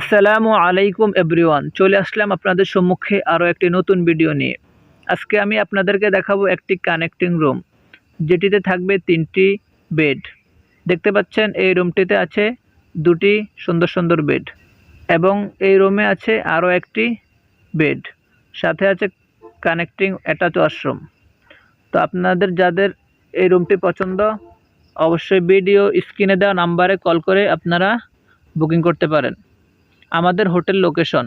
আসসালামু আলাইকুম এভরিওয়ান, চলে আসলাম আপনাদের সম্মুখে আরও একটি নতুন ভিডিও নিয়ে। আজকে আমি আপনাদেরকে দেখাবো একটি কানেক্টিং রুম যেটিতে থাকবে তিনটি বেড দেখতে পাচ্ছেন, এই রুমটিতে আছে দুটি সুন্দর সুন্দর বেড এবং এই রুমে আছে আরও একটি বেড সাথে আছে কানেক্টিং অ্যাটাচ ওয়াশরুম তো আপনাদের যাদের এই রুমটি পছন্দ, অবশ্যই ভিডিও স্ক্রিনে দেওয়া নাম্বারে কল করে আপনারা বুকিং করতে পারেন। আমাদের hotel location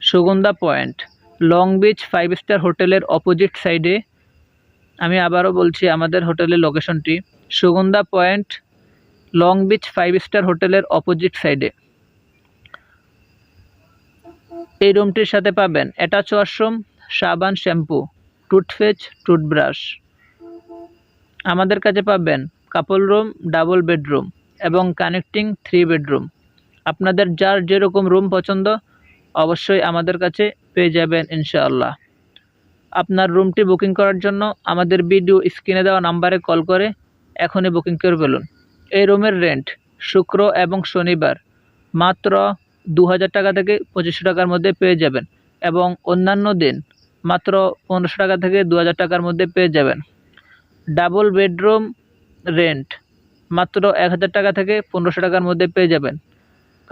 Sugandha point, long beach five star হোটেলের অপোজিট সাইডে আমি আবারও বলছি আমাদের হোটেলের লোকেশনটি Sugandha point, long beach five star হোটেলের অপোজিট সাইডে এই রুমটির সাথে পাবেন অ্যাটাচ ওয়াশরুম সাবান শ্যাম্পু টুথপেস্ট টুথব্রাশ আমাদের কাছে পাবেন কাপল রুম ডাবল বেডরুম এবং কানেক্টিং থ্রি বেডরুম আপনাদের যার যেরকম রুম পছন্দ, অবশ্যই আমাদের কাছে পেয়ে যাবেন ইনশাআল্লাহ। আপনার রুমটি বুকিং করার জন্য আমাদের ভিডিও স্ক্রিনে দেওয়া নাম্বারে কল করে এখনই বুকিং করে ফেলুন। এই রুমের রেন্ট শুক্র এবং শনিবার মাত্র দু হাজার টাকা থেকে পঁচিশশো টাকার মধ্যে পেয়ে যাবেন এবং অন্যান্য দিন মাত্র পনেরোশো টাকা থেকে দু হাজার টাকার মধ্যে পেয়ে যাবেন। ডাবল বেডরুম রেন্ট মাত্র এক হাজার টাকা থেকে পনেরোশো টাকার মধ্যে পেয়ে যাবেন।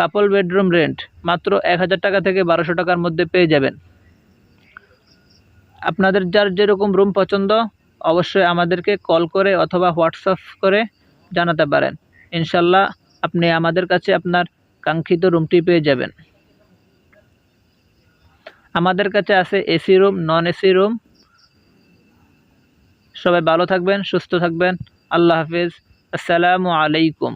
কাপল বেডরুম রেন্ট মাত্র এক হাজার টাকা থেকে বারোশো টাকার মধ্যে পেয়ে যাবেন। আপনাদের যার যেরকম রুম পছন্দ, অবশ্যই আমাদেরকে কল করে অথবা হোয়াটসঅ্যাপ করে জানাতে পারেন। ইনশাল্লাহ আপনি আমাদের কাছে আপনার কাঙ্ক্ষিত রুমটি পেয়ে যাবেন। আমাদের কাছে আছে AC room non AC room সবাই ভালো থাকবেন, সুস্থ থাকবেন। আল্লাহ হাফিজ। আসসালামু আলাইকুম।